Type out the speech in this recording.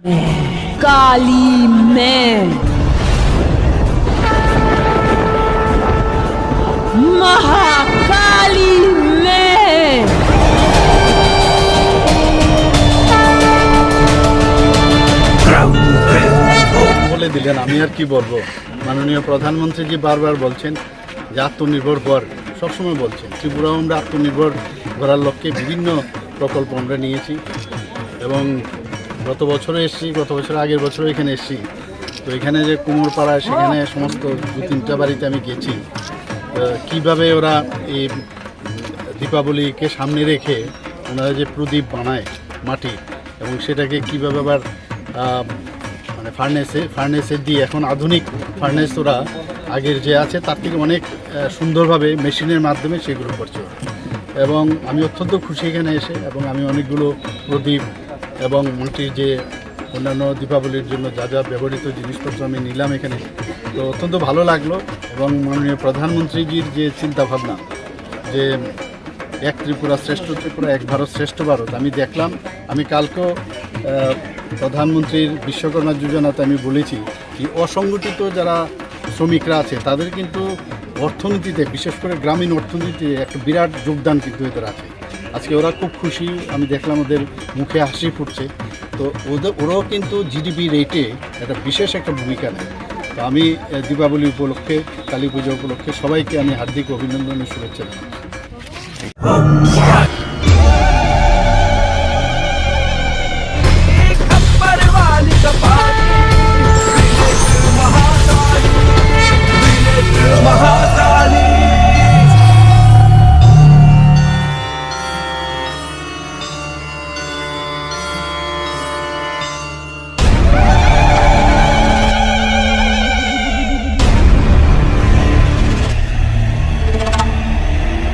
काली मैं महाकाली मैं বলে দিলেন আমি আর কি বলবো মাননীয় প্রধানমন্ত্রীজি বারবার বলছেন যে আত্মনির্ভর কর সবসময় বলছেন ত্রিপুরাও আমরা আত্মনির্ভর করার লক্ষ্যে বিভিন্ন প্রকল্প আমরা নিয়েছি এবং গত বছরও এসেছি, গত বছর আগের বছরও এখানে এসেছি। তো এখানে যে কুমোরপাড়ায় সেখানে সমস্ত দু তিনটা বাড়িতে আমি গেছি। কীভাবে ওরা এই দীপাবলিকে সামনে রেখে ওনারা যে প্রদীপ বানায় মাটি এবং সেটাকে কীভাবে আবার মানে ফার্নেসে ফার্নেসে দিয়ে এখন আধুনিক ফার্নেস ওরা আগের যে আছে তার থেকে অনেক সুন্দরভাবে মেশিনের মাধ্যমে সেগুলো করছে এবং আমি অত্যন্ত খুশি এখানে এসে এবং আমি অনেকগুলো প্রদীপ এবং মাটির যে অন্যান্য দীপাবলির জন্য যা যা ব্যবহৃত জিনিসপত্র আমি নিলাম এখানে, তো অত্যন্ত ভালো লাগল এবং মাননীয় প্রধানমন্ত্রীজির যে চিন্তাভাবনা, যে এক ত্রিপুরা শ্রেষ্ঠ ত্রিপুরা, এক ভারত শ্রেষ্ঠ ভারত, আমি দেখলাম, আমি কালকেও প্রধানমন্ত্রীর বিশ্বকর্মা যোজনাতে আমি বলেছি যে অসংগঠিত যারা শ্রমিকরা আছে, তাদের কিন্তু অর্থনীতিতে, বিশেষ করে গ্রামীণ অর্থনীতিতে একটা বিরাট যোগদান কিন্তু এদের আছে। আজকে ওরা খুব খুশি, আমি দেখলাম ওদের মুখে হাসি ফুটছে। তো ওদের, ওরাও কিন্তু জিডিপি রেটে একটা বিশেষ একটা ভূমিকা নেয়। তো আমি দীপাবলি উপলক্ষে, কালী পুজো উপলক্ষে সবাইকে আমি হার্দিক অভিনন্দনের শুভেচ্ছা জানাচ্ছি।